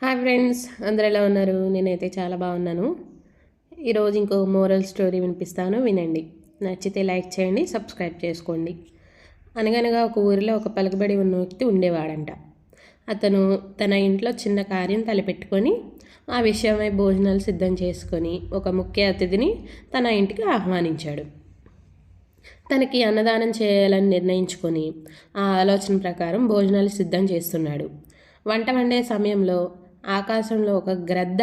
Hi friends అందరు ఎలా ఉన్నారు? నేనైతే చాలా బాగున్నాను. ఈరోజు ఇంకో మోరల్ స్టోరీ వినిపిస్తాను వినండి. నచ్చితే లైక్ చేయండి సబ్స్క్రైబ్ చేసుకోండి. అనగనగా ఒక ఊరిలో ఒక పలుకుబడి ఉన్న వ్యక్తి ఉండేవాడంట. అతను తన ఇంట్లో చిన్న కార్యం తలపెట్టుకొని ఆ విషయమై భోజనాలు సిద్ధం చేసుకొని ఒక ముఖ్య అతిథిని తన ఇంటికి ఆహ్వానించాడు. తనకి అన్నదానం చేయాలని నిర్ణయించుకొని ఆ ఆలోచన ప్రకారం భోజనాలు సిద్ధం చేస్తున్నాడు. వంట వండే సమయంలో ఆకాశంలో ఒక గ్రద్ద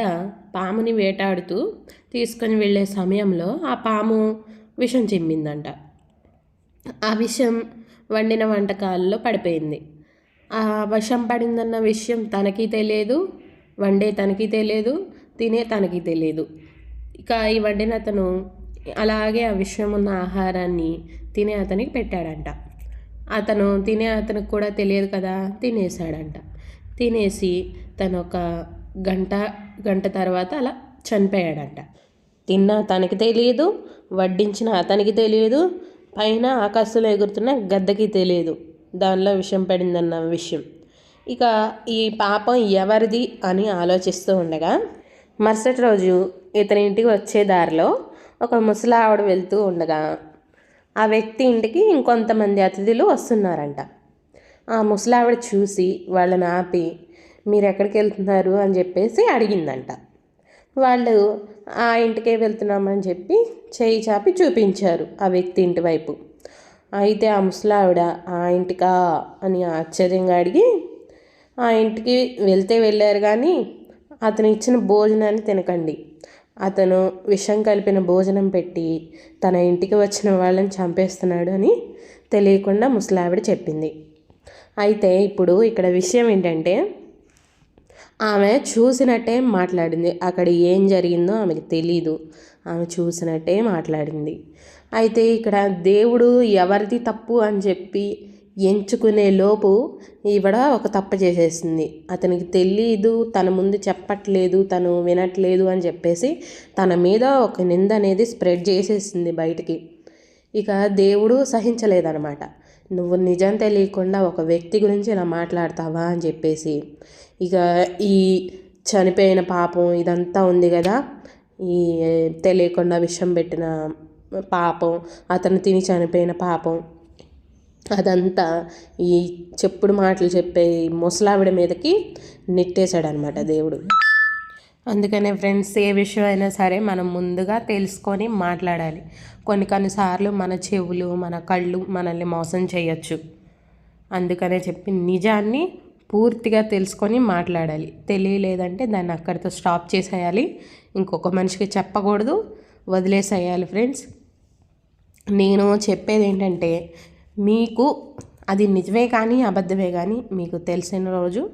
పాముని వేటాడుతూ తీసుకొని వెళ్ళే సమయంలో ఆ పాము విషం చిమ్మిందంట. ఆ విషం వండిన వంటకాల్లో పడిపోయింది. ఆ విషం పడిందన్న విషయం తనకి తెలియదు వండే తనకి తెలియదు తినే తనకి తెలియదు. ఇక ఈ వండిన అతను అలాగే ఆ విషయం ఉన్న ఆహారాన్ని తినే అతనికి పెట్టాడంట. అతను తినే అతనికి కూడా తెలియదు కదా తినేసాడంట తినేసి తను ఒక గంట గంట తర్వాత అలా చనిపోయాడంట. తిన్న తనకి తెలియదు వడ్డించిన అతనికి తెలియదు పైన ఆకాశంలో ఎగురుతున్న గద్దకి తెలియదు దానిలో విషం పడిందన్న విషయం. ఇక ఈ పాపం ఎవరిది అని ఆలోచిస్తూ ఉండగా మరుసటి రోజు ఇతని ఇంటికి వచ్చే దారిలో ఒక ముసలావిడ వెళ్తూ ఉండగా ఆ వ్యక్తి ఇంటికి ఇంకొంతమంది అతిథులు వస్తున్నారంట. ఆ ముసలావిడ చూసి వాళ్ళని ఆపి మీరు ఎక్కడికి వెళ్తున్నారు? అని చెప్పేసి అడిగిందంట. వాళ్ళు ఆ ఇంటికే వెళ్తున్నామని చెప్పి చేయి చాపి చూపించారు ఆ వ్యక్తి ఇంటి వైపు. అయితే ఆ ముసలావిడ ఆ ఇంటికా? అని ఆశ్చర్యంగా అడిగి ఆ ఇంటికి వెళ్తే వెళ్ళారు కానీ అతను ఇచ్చిన భోజనాన్ని తినకండి. అతను విషం కలిపిన భోజనం పెట్టి తన ఇంటికి వచ్చిన వాళ్ళని చంపేస్తున్నాడు అని తెలియకుండా ముసలావిడ చెప్పింది. అయితే ఇప్పుడు ఇక్కడ విషయం ఏంటంటే ఆమె చూసినట్టే మాట్లాడింది. అక్కడ ఏం జరిగిందో ఆమెకు తెలీదు. ఆమె చూసినట్టే మాట్లాడింది. అయితే ఇక్కడ దేవుడు ఎవరిది తప్పు అని చెప్పి ఎంచుకునే లోపు ఈవిడ ఒక తప్పు చేసేసింది. అతనికి తెలీదు తన ముందు చెప్పట్లేదు తను వినట్లేదు అని చెప్పేసి తన మీద ఒక నింద అనేది స్ప్రెడ్ చేసేసింది బయటికి. ఇక దేవుడు సహించలేదనమాట నువ్వు నిజం తెలియకుండా ఒక వ్యక్తి గురించి ఇలా మాట్లాడతావా అని చెప్పేసి. ఇక ఈ చనిపోయిన పాపం ఇదంతా ఉంది కదా. ఈ తెలియకుండా విషం పెట్టిన పాపం అతను తిని చనిపోయిన పాపం అదంతా ఈ చెప్పుడు మాటలు చెప్పే ముసలావిడ మీదకి నెట్టేశాడనమాట దేవుడు. అందుకనే ఫ్రెండ్స్ ఏ విషయం అయినా సరే మనం ముందుగా తెలుసుకొని మాట్లాడాలి. కొన్ని కొన్నిసార్లు మన చెవులు మన కళ్ళు మనల్ని మోసం చేయొచ్చు. అందుకనే చెప్పి నిజాన్ని పూర్తిగా తెలుసుకొని మాట్లాడాలి. తెలియలేదంటే దాన్ని అక్కడితో స్టాప్ చేసేయాలి. ఇంకొక మనిషికి చెప్పకూడదు. వదిలేసేయాలి ఫ్రెండ్స్. నేను చెప్పేది ఏంటంటే మీకు అది నిజమే కానీ అబద్ధమే కానీ మీకు తెలిసిన రోజు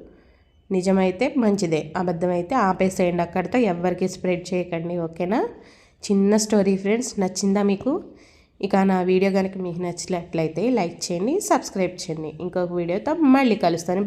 నిజమైతే మంచిదే. అబద్ధమైతే ఆపేసేయండి అక్కడితో. ఎవరికి స్ప్రెడ్ చేయకండి. ఓకేనా? చిన్న స్టోరీ ఫ్రెండ్స్ నచ్చిందా మీకు? ఇక నా వీడియో కనుక మీకు నచ్చినట్లయితే లైక్ చేయండి సబ్స్క్రైబ్ చేయండి. ఇంకొక వీడియోతో మళ్ళీ కలుస్తాను.